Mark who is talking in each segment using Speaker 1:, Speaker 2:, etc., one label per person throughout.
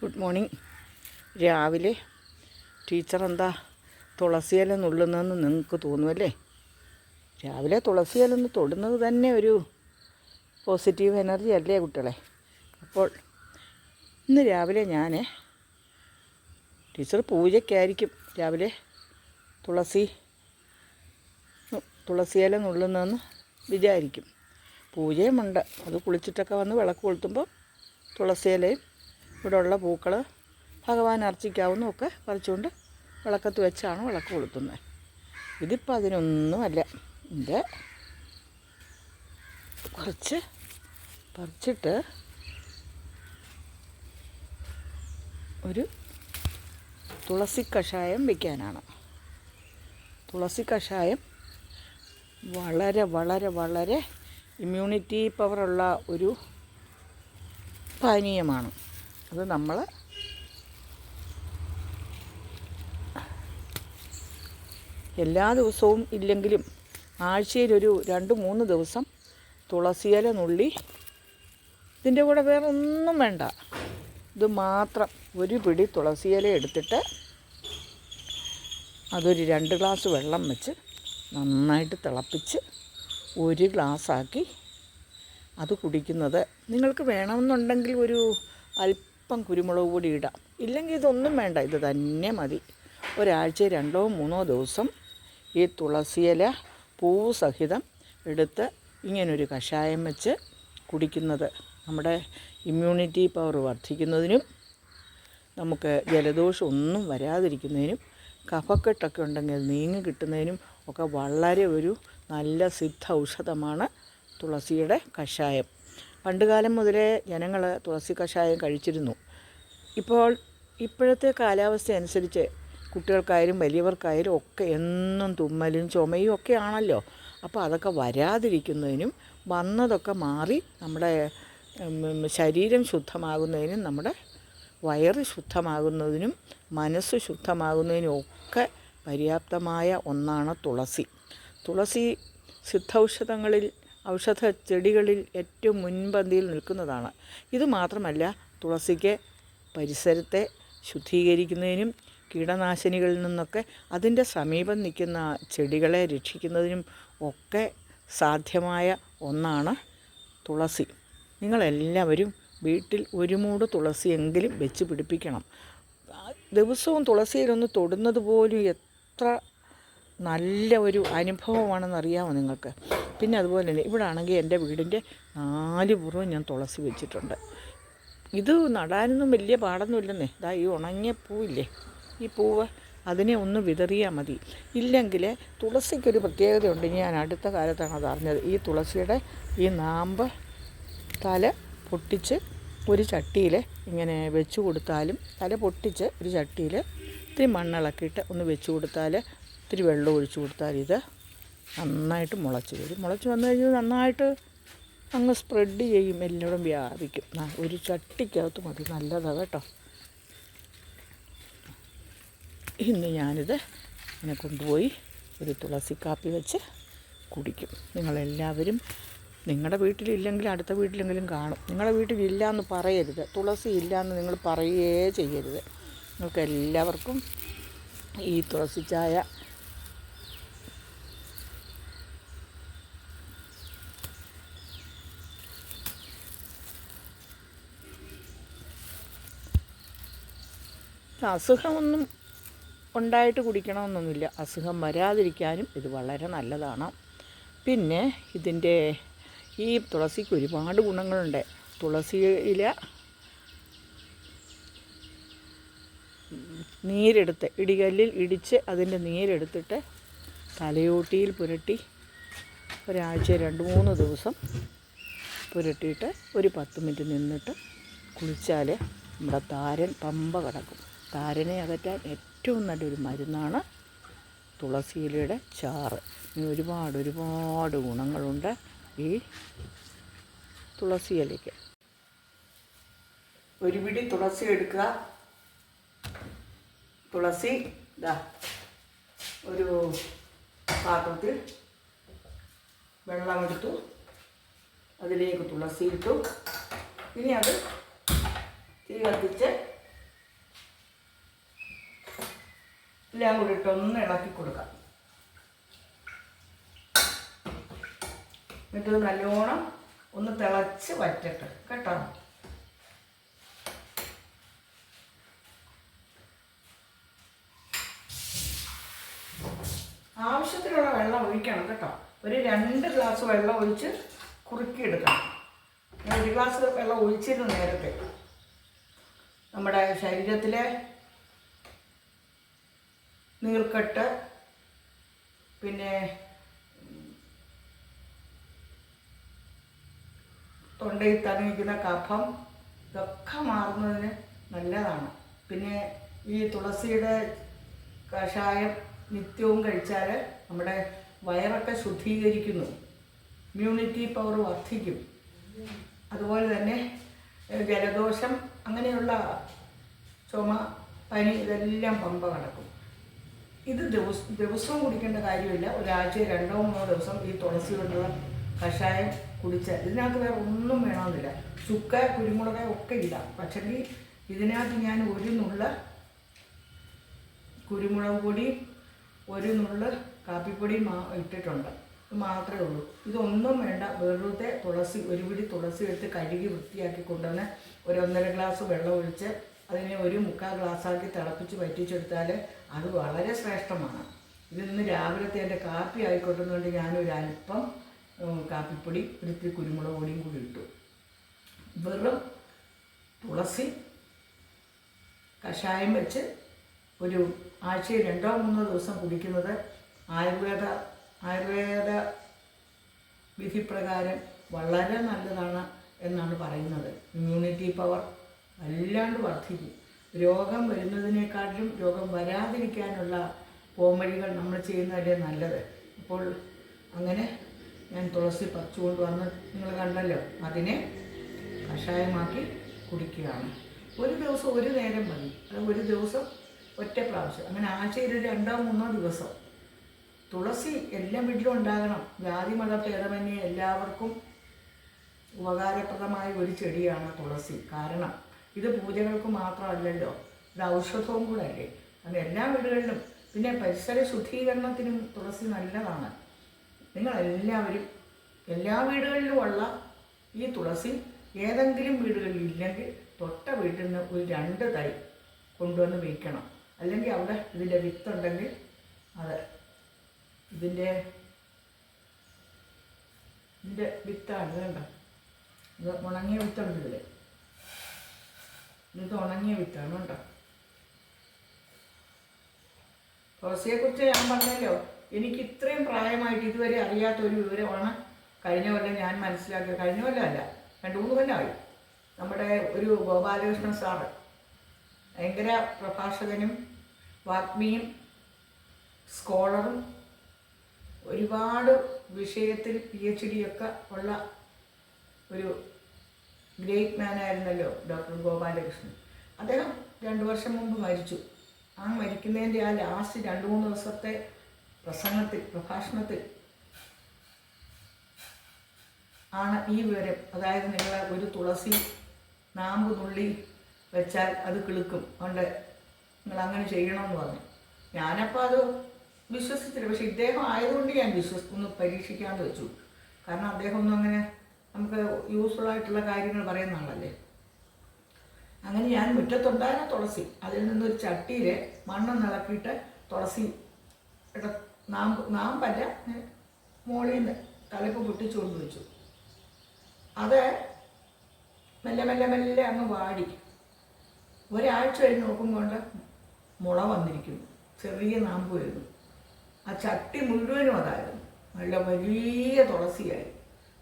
Speaker 1: Good morning രാവിലെ teacher എന്താ തുളസിയില നുള്ളുന്നതെന്ന് നിങ്ങൾക്ക് തോന്നുമല്ലേ രാവിലെ തുളസിയിലൊന്ന് തൊടുന്നത് തന്നെ ഒരു പോസിറ്റീവ് എനർജി അല്ലേ കുട്ടികളെ? അപ്പോൾ ഇന്ന് രാവിലെ ഞാൻ ടീച്ചർ പൂജയ്ക്കായിരിക്കും രാവിലെ തുളസി തുളസിയില നുള്ളുന്നതെന്ന് വിചാരിക്കും. പൂജയുമുണ്ട് അത് കുളിച്ചിട്ടൊക്കെ വന്ന് വിളക്ക് കൊളുത്തുമ്പോൾ തുളസിയിലയും ഇവിടെയുള്ള പൂക്കൾ ഭഗവാൻ അർച്ചിക്കാവുന്നതൊക്കെ പറിച്ചുകൊണ്ട് വിളക്കത്ത് വെച്ചാണ് വിളക്ക് കൊളുത്തുന്നത്. ഇതിപ്പോൾ അതിനൊന്നുമല്ല. ഇത് കുറച്ച് പറിച്ചിട്ട് ഒരു തുളസി കഷായം വയ്ക്കാനാണ് തുളസി കഷായം വളരെ വളരെ വളരെ ഇമ്മ്യൂണിറ്റി പവറുള്ള ഒരു പാനീയമാണ്. അത് നമ്മൾ എല്ലാ ദിവസവും ഇല്ലെങ്കിലും ആഴ്ചയിലൊരു രണ്ട് മൂന്ന് ദിവസം തുളസിയില നുള്ളി. ഇതിന്റെ കൂടെ വേറെ ഒന്നും വേണ്ട. ഇത് മാത്രം ഒരു പിടി തുളസിയില എടുത്തിട്ട് അതൊരു രണ്ട് ഗ്ലാസ് വെള്ളം വെച്ച് നന്നായിട്ട് തിളപ്പിച്ച് ഒരു ഗ്ലാസ്സാക്കി അത് കുടിക്കുന്നത്. നിങ്ങൾക്ക് വേണമെന്നുണ്ടെങ്കിൽ ഒരു അല്പം കുരുമുളക് പൊടി ഇടാം. ഇല്ലെങ്കിൽ ഇതൊന്നും വേണ്ട ഇത് തന്നെ മതി. ഒരാഴ്ച രണ്ടോ മൂന്നോ ദിവസം ഈ തുളസിയില പൂവ് സഹിതം എടുത്ത് ഇങ്ങനൊരു കഷായം വെച്ച് കുടിക്കുന്നത് നമ്മുടെ ഇമ്മ്യൂണിറ്റി പവർ വർദ്ധിക്കുന്നതിനും നമുക്ക് ജലദോഷം ഒന്നും വരാതിരിക്കുന്നതിനും കഫക്കെട്ടൊക്കെ ഉണ്ടെങ്കിൽ നീങ്ങി കിട്ടുന്നതിനും ഒക്കെ വളരെ ഒരു നല്ല സിദ്ധ ഔഷധമാണ് തുളസിയുടെ കഷായം. പണ്ടുകാലം മുതലേ ജനങ്ങൾ തുളസി കഷായം കഴിച്ചിരുന്നു. ഇപ്പോൾ ഇപ്പോഴത്തെ കാലാവസ്ഥ അനുസരിച്ച് കുട്ടികൾക്കായാലും വലിയവർക്കായാലും ഒക്കെ എന്നും തുമ്മലും ചുമയും ഒക്കെ ആണല്ലോ. അപ്പോൾ അതൊക്കെ വരാതിരിക്കുന്നതിനും വന്നതൊക്കെ മാറി നമ്മുടെ ശരീരം ശുദ്ധമാകുന്നതിനും നമ്മുടെ വയറ് ശുദ്ധമാകുന്നതിനും മനസ്സ് ശുദ്ധമാകുന്നതിനും ഒക്കെ പര്യാപ്തമായ ഒന്നാണ് തുളസി. തുളസി സിദ്ധൌഷധങ്ങളിൽ ഔഷധ ചെടികളിൽ ഏറ്റവും മുൻപന്തിയിൽ നിൽക്കുന്നതാണ്. ഇത് മാത്രമല്ല തുളസിക്ക് പരിസരത്തെ ശുദ്ധീകരിക്കുന്നതിനും കീടനാശിനികളിൽ നിന്നൊക്കെ അതിന്റെ സമീപം നിൽക്കുന്ന ചെടികളെ രക്ഷിക്കുന്നതിനും ഒക്കെ സാധ്യമായ ഒന്നാണ് തുളസി. നിങ്ങളെല്ലാവരും വീട്ടിൽ ഒരു മൂട് തുളസിയെങ്കിലും വെച്ച് പിടിപ്പിക്കണം. ദിവസവും തുളസിയിലൊന്ന് തൊടുന്നത് പോലും എത്ര നല്ല ഒരു അനുഭവമാണെന്ന് അറിയാമോ നിങ്ങൾക്ക്? പിന്നെ അതുപോലെ തന്നെ ഇവിടെ ആണെങ്കിൽ എന്റെ വീടിന്റെ നാല് പുറവും ഞാൻ തുളസി വെച്ചിട്ടുണ്ട്. ഇത് നടാനൊന്നും വലിയ പാടൊന്നുമില്ലെന്നേ. ഇതാ ഈ ഉണങ്ങിയ പൂവില്ലേ? ഈ പൂവ് അതിനെ ഒന്ന് വിതറിയാൽ മതി. ഇല്ലെങ്കിൽ തുളസിക്കൊരു പ്രത്യേകതയുണ്ട്. ഞാൻ അടുത്ത കാലത്താണ് അത് അറിഞ്ഞത്. ഈ തുളസിയുടെ ഈ നാമ്പ് തല പൊട്ടിച്ച് ഒരു ചട്ടിയിൽ ഇങ്ങനെ വെച്ച് കൊടുത്താലും തല പൊട്ടിച്ച് ഒരു ചട്ടിയിൽ ഇത്തിരി മണ്ണിളക്കിയിട്ട് ഒന്ന് വെച്ച് കൊടുത്താൽ ഇത്തിരി വെള്ളം ഒഴിച്ചു കൊടുത്താൽ ഇത് നന്നായിട്ട് മുളച്ച് വരും. മുളച്ച് വന്നു കഴിഞ്ഞാൽ നന്നായിട്ട് അങ്ങ് സ്പ്രെഡ് ചെയ്യും. എല്ലായിടും വ്യാപിക്കും. ഒരു ചട്ടിക്കകത്ത് മതി. നല്ലതാണ് കേട്ടോ. ഇന്ന് ഞാനിത് ഇങ്ങനെ കൊണ്ടുപോയി ഒരു തുളസി കാപ്പി വെച്ച് കുടിക്കും. നിങ്ങളെല്ലാവരും നിങ്ങളുടെ വീട്ടിലില്ലെങ്കിൽ അടുത്ത വീട്ടിലെങ്കിലും കാണും. നിങ്ങളുടെ വീട്ടിലില്ല എന്ന് പറയരുത്. തുളസി ഇല്ല എന്ന് നിങ്ങൾ പറയുകയേ ചെയ്യരുത്. നിങ്ങൾക്ക് എല്ലാവർക്കും ഈ തുളസി ചായ അസുഖമൊന്നും ഉണ്ടായിട്ട് കുടിക്കണമെന്നൊന്നുമില്ല. അസുഖം വരാതിരിക്കാനും ഇത് വളരെ നല്ലതാണ്. പിന്നെ ഇതിന്റെ ഈ തുളസിക്ക് ഒരുപാട് ഗുണങ്ങളുണ്ട്. തുളസി ഇല നീരെടുത്ത് ഇടികല്ലിൽ ഇടിച്ച് അതിന്റെ നീരെടുത്തിട്ട് തലയോട്ടിയിൽ പുരട്ടി ഒരാഴ്ച രണ്ട് മൂന്ന് ദിവസം പുരട്ടിയിട്ട് ഒരു പത്ത് മിനിറ്റ് നിന്നിട്ട് കുളിച്ചാൽ നമ്മുടെ താരൻ പമ്പ കിടക്കും. താരനെ അകറ്റാൻ ഏറ്റവും നല്ലൊരു മരുന്നാണ് തുളസിയിലയുടെ ചാറ്. ഇനി ഒരുപാട് ഒരുപാട് ഗുണങ്ങളുണ്ട് ഈ തുളസിയിലയ്ക്ക് ഒരു പിടി തുളസി എടുക്കുക. തുളസി ഇതാ ഒരു പാത്രത്തിൽ വെള്ളമെടുത്തു അതിലേക്ക് തുളസി ഇട്ടു. ഇനി അത് തീ കത്തിച്ച് എല്ലാം കൂടി ഇട്ടൊന്ന് ഇളക്കി കൊടുക്കാം. എന്നിട്ട് നല്ലോണം ഒന്ന് തിളച്ച് വറ്റട്ടെ കേട്ടോ? ആവശ്യത്തിനുള്ള വെള്ളം ഒഴിക്കണം കേട്ടോ? ഒരു രണ്ട് ഗ്ലാസ് വെള്ളം ഒഴിച്ച് കുറുക്കിയെടുക്കണം ഒരു ഗ്ലാസ് വെള്ളം ഒഴിച്ചിരുന്നു നേരത്തെ. നമ്മുടെ ശരീരത്തിലെ നീർക്കെട്ട് പിന്നെ തൊണ്ടയിൽ തങ്ങിക്കുന്ന കഫം ഇതൊക്കെ മാറുന്നതിന് നല്ലതാണ്. പിന്നെ ഈ തുളസിയുടെ കഷായം നിത്യവും കഴിച്ചാൽ നമ്മുടെ വയറൊക്കെ ശുദ്ധീകരിക്കുന്നു. ഇമ്മ്യൂണിറ്റി പവർ വർദ്ധിക്കും. അതുപോലെ തന്നെ ജലദോഷം അങ്ങനെയുള്ള ചുമ പനി ഇതെല്ലാം പമ്പ കടക്കും. ഇത് ദിവസ ദിവസവും കുടിക്കേണ്ട കാര്യമില്ല. ഒരാഴ്ച രണ്ടോ മൂന്നോ ദിവസം ഈ തുളസി കൊണ്ടുള്ള കഷായം കുടിച്ച ഇതിനകത്ത് വേറെ ഒന്നും വേണമെന്നില്ല. ചുക്ക കുരുമുളക് ഒക്കെ ഇടാം. പക്ഷെങ്കിൽ ഇതിനകത്ത് ഞാൻ ഒരു നുള്ള കുരുമുളക് പൊടി ഒരു നുള്ള കാപ്പിപ്പൊടി മാ ഇട്ടിട്ടുണ്ട്. ഇത് മാത്രമേ ഉള്ളൂ. ഇതൊന്നും വേണ്ട. വെറുതെ തുളസി ഒരു പിടി തുളസി എടുത്ത് കഴുകി വൃത്തിയാക്കി കൊണ്ടുവന്ന് ഒരു ഒന്നര ഗ്ലാസ് വെള്ളം ഒഴിച്ച് അതിനെ ഒരു മുക്കാൽ ഗ്ലാസ്സാക്കി തിളപ്പിച്ച് വറ്റിച്ചെടുത്താൽ അത് വളരെ ശ്രേഷ്ഠമാണ്. ഇതിന്ന് രാവിലത്തെ എന്റെ കാപ്പി ആയിക്കൊണ്ടുകൊണ്ട് ഞാനൊരു അല്പം കാപ്പിപ്പൊടി ഒരിത്തിരി കുരുമുളക് പൊടിയും കൂടി ഇട്ടു. വെറും തുളസി കഷായം വെച്ച് ഒരു ആഴ്ചയിൽ രണ്ടോ മൂന്നോ ദിവസം കുടിക്കുന്നത് ആയുർവേദ ആയുർവേദ വിധിപ്രകാരം വളരെ നല്ലതാണ് എന്നാണ് പറയുന്നത്. ഇമ്മ്യൂണിറ്റി പവർ വല്ലാണ്ട് വർദ്ധിക്കും. രോഗം വരുന്നതിനേക്കാട്ടിലും രോഗം വരാതിരിക്കാനുള്ള പോംവഴികൾ നമ്മൾ ചെയ്യുന്നതല്ലേ നല്ലത്. അപ്പോൾ അങ്ങനെ ഞാൻ തുളസി പറിച്ചു കൊണ്ടുവന്ന് നിങ്ങൾ കണ്ടല്ലോ. അതിനെ കഷായമാക്കി കുടിക്കുകയാണ്. ഒരു ദിവസം ഒരു നേരം മതി. അത് ഒരു ദിവസം ഒറ്റ പ്രാവശ്യം. അങ്ങനെ ആഴ്ചയിൽ ഒരു രണ്ടോ മൂന്നോ ദിവസം. തുളസി എല്ലാം വീട്ടിലും ഉണ്ടാകണം. ജാതി മത ഭേദമന്യേ എല്ലാവർക്കും ഉപകാരപ്രദമായ ഒരു ചെടിയാണ് തുളസി. കാരണം ഇത് പൂജകൾക്ക് മാത്രമല്ലല്ലോ. ഇത് ഔഷധവും കൂടെ അല്ലേ? അത് എല്ലാ വീടുകളിലും. പിന്നെ പരിസര ശുദ്ധീകരണത്തിനും തുളസി നല്ലതാണ്. നിങ്ങളെല്ലാവരും എല്ലാ വീടുകളിലും ഉള്ള ഈ തുളസി ഏതെങ്കിലും വീടുകളിൽ ഇല്ലെങ്കിൽ തൊട്ട വീട്ടിൽ നിന്ന് ഒരു രണ്ട് തൈ കൊണ്ടുവന്ന് വയ്ക്കണം അല്ലെങ്കിൽ അവിടെ ഇതിന്റെ വിത്തുണ്ടെങ്കിൽ അത് ഇതിന്റെ ഇതിന്റെ വിത്താണ് വേണ്ട ഇത് ഉണങ്ങിയ വിത്തുണ്ട് ഇതിൽ ഇത് ഉണങ്ങിയ വിത്താണ് കേട്ടോ. തുളസിയെക്കുറിച്ച് ഞാൻ പറഞ്ഞല്ലോ എനിക്ക് ഇത്രയും പ്രായമായിട്ട് ഇതുവരെ അറിയാത്ത ഒരു വിവരമാണ് കഴിഞ്ഞ കൊല്ലം ഞാൻ മനസ്സിലാക്കിയത്. കഴിഞ്ഞ കൊല്ലമല്ല രണ്ട് മൂന്ന് കൊല്ലമായി നമ്മുടെ ഒരു ഗോപാലകൃഷ്ണൻ സാറ് ഭയങ്കര പ്രഭാഷകനും വാഗ്മിയും സ്കോളറും ഒരുപാട് വിഷയത്തിൽ പി എച്ച് ഡി ഒക്കെ ഉള്ള ഒരു ഗ്രേറ്റ് മാൻ ആയിരുന്നല്ലോ ഡോക്ടർ ഗോപാലകൃഷ്ണൻ. അദ്ദേഹം രണ്ട് വർഷം മുമ്പ് മരിച്ചു. ആ മരിക്കുന്നതിന്റെ ആ ലാസ്റ്റ് രണ്ട് മൂന്ന് ദിവസത്തെ പ്രസംഗത്തിൽ പ്രഭാഷണത്തിൽ ആണ് ഈ വിവരം. അതായത് നിങ്ങൾ ഒരു തുളസി നാമ്പ് നുള്ളി വെച്ചാൽ അത് കിളുക്കും. അതുകൊണ്ട് നിങ്ങൾ അങ്ങനെ ചെയ്യണമെന്ന് പറഞ്ഞു. ഞാനപ്പോൾ അത് വിശ്വസിച്ചില്ല. പക്ഷെ ഇദ്ദേഹം ആയതുകൊണ്ട് ഞാൻ വിശ്വസിക്കുന്നു പരീക്ഷിക്കാണ്ട് വെച്ചു. കാരണം അദ്ദേഹം ഒന്നും അങ്ങനെ നമുക്ക് യൂസ്ഫുൾ ആയിട്ടുള്ള കാര്യങ്ങൾ പറയുന്ന ആളല്ലേ? അങ്ങനെ ഞാൻ മുറ്റത്തുണ്ടായിരുന്ന തുളസി. അതിൽ നിന്നൊരു ചട്ടിയിൽ മണ്ണ് നിളക്കിയിട്ട് തുളസി ഇട നാമ്പ് നാമ്പല്ല പല്ല മോളിൽ നിന്ന് തലപ്പ് പൊട്ടിച്ചു കൊണ്ട് വെച്ചു. അത് മെല്ലെ മെല്ലെ മെല്ലെ അങ്ങ് വാടി. ഒരാഴ്ച കഴിഞ്ഞ് നോക്കുമ്പോൾ മുള വന്നിരിക്കുന്നു. ചെറിയ നാമ്പ് വരുന്നു. ആ ചട്ടി മുഴുവനും അതായിരുന്നു. നല്ല വലിയ തുളസിയായി.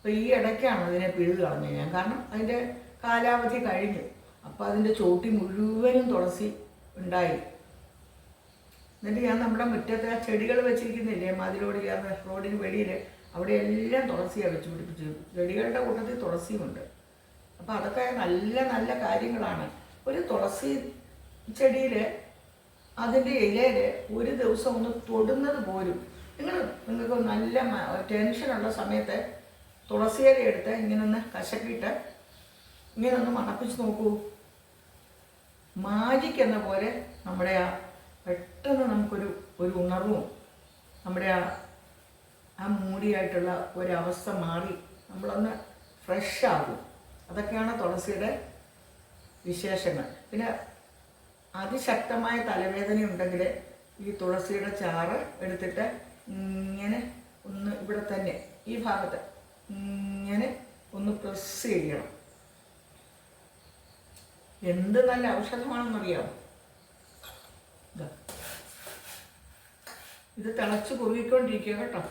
Speaker 1: അപ്പോൾ ഈ ഇടയ്ക്കാണ് അതിനെ പിഴുത് കളഞ്ഞത് ഞാൻ. കാരണം അതിന്റെ കാലാവധി കഴിഞ്ഞു. അപ്പോൾ അതിന്റെ ചോട്ടി മുഴുവനും തുളസി ഉണ്ടായി. എന്നിട്ട് ഞാൻ നമ്മുടെ മുറ്റത്തെ ആ ചെടികൾ വെച്ചിരിക്കുന്നില്ലേ? മതിലോട് ചേർന്ന് റോഡിന് വെളിയിൽ അവിടെ എല്ലാം തുളസിയാണ് വെച്ച് പിടിപ്പിച്ചു ചെടികളുടെ കൂട്ടത്തിൽ തുളസിയുമുണ്ട് അപ്പോൾ അതൊക്കെ നല്ല നല്ല കാര്യങ്ങളാണ്. ഒരു തുളസി ചെടിയിൽ അതിന്റെ ഇലയിൽ ഒരു ദിവസം ഒന്ന് തൊടുന്നത് പോലും. നിങ്ങൾ നിങ്ങൾക്ക് നല്ല ടെൻഷനുള്ള സമയത്ത് തുളസിയില എടുത്ത് ഇങ്ങനെ ഒന്ന് കശക്കിയിട്ട് ഇങ്ങനെ ഒന്ന് മണപ്പിച്ച് നോക്കൂ. മാജിക് എന്ന പോലെ നമ്മുടെ ആ പെട്ടെന്ന് നമുക്കൊരു ഒരു ഉണർവും നമ്മുടെ ആ ആ മൂടിയായിട്ടുള്ള ഒരവസ്ഥ മാറി നമ്മളൊന്ന് ഫ്രഷ് ആകും. അതൊക്കെയാണ് തുളസിയുടെ വിശേഷങ്ങൾ. പിന്നെ അതിശക്തമായ തലവേദന ഉണ്ടെങ്കിൽ ഈ തുളസിയുടെ ചാറ് എടുത്തിട്ട് ഇങ്ങനെ ഒന്ന് ഇവിടെ തന്നെ ഈ ഭാഗത്ത് ഇങ്ങനെ ഒന്ന് പ്രസ് ചെയ്യണം. എന്ത് നല്ല ഔഷധമാണെന്നറിയാമോ ഇതാ. ഇത് തിളച്ച് കുറുകിക്കൊണ്ടിരിക്കുക കേട്ടോ.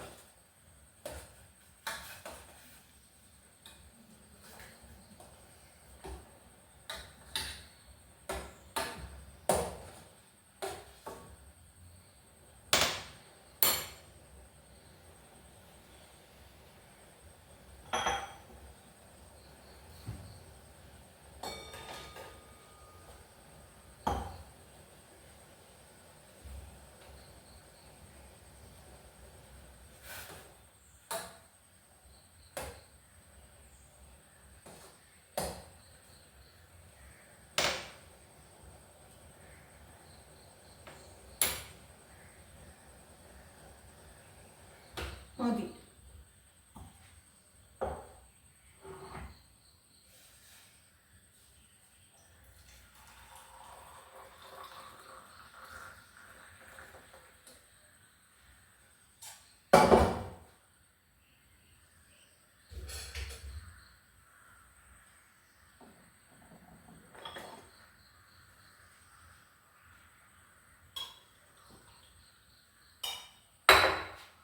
Speaker 1: മതി.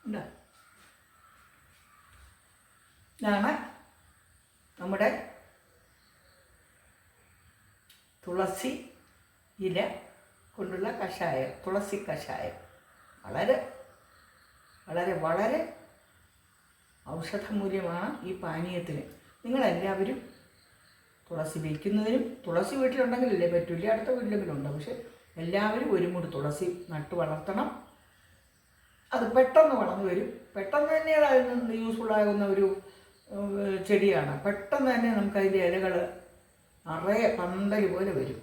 Speaker 1: ഇതാ. ഇതാണ് നമ്മുടെ തുളസി ഇല കൊണ്ടുള്ള കഷായം തുളസി കഷായം. വളരെ വളരെ വളരെ ഔഷധമൂല്യമാണ് ഈ പാനീയത്തിന്. നിങ്ങളെല്ലാവരും തുളസി വയ്ക്കുന്നതിനും തുളസി വീട്ടിലുണ്ടെങ്കിലല്ലേ പറ്റൂല അടുത്ത വീട്ടിലെങ്കിലും ഉണ്ട് പക്ഷെ എല്ലാവരും ഒരു മുടി തുളസി നട്ടു വളർത്തണം. അത് പെട്ടെന്ന് വളർന്നു വരും. പെട്ടെന്ന് തന്നെയാണ് അതിൽ നിന്ന് യൂസ്ഫുൾ ആകുന്ന ഒരു ചെടിയാണ്. പെട്ടെന്ന് തന്നെ നമുക്ക് അതിന്റെ ഇലകൾ നിറയെ പന്തൽ പോലെ വരും.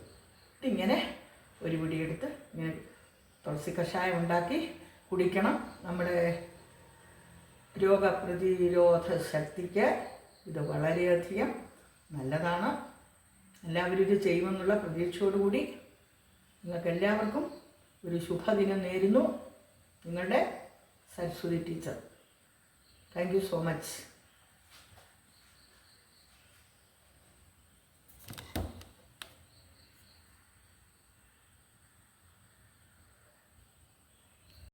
Speaker 1: ഇതിങ്ങനെ ഒരു പിടിയെടുത്ത് ഇങ്ങനെ തുളസി കഷായം ഉണ്ടാക്കി കുടിക്കണം. നമ്മുടെ രോഗപ്രതിരോധ ശക്തിക്ക് ഇത് വളരെയധികം നല്ലതാണ്. എല്ലാവരും ഇത് ചെയ്യുമെന്നുള്ള പ്രതീക്ഷയോടുകൂടി നിങ്ങൾക്ക് എല്ലാവർക്കും ഒരു ശുഭദിനം നേരുന്നു. നിങ്ങളുടെ Saraswathi teacher. Thank you so much.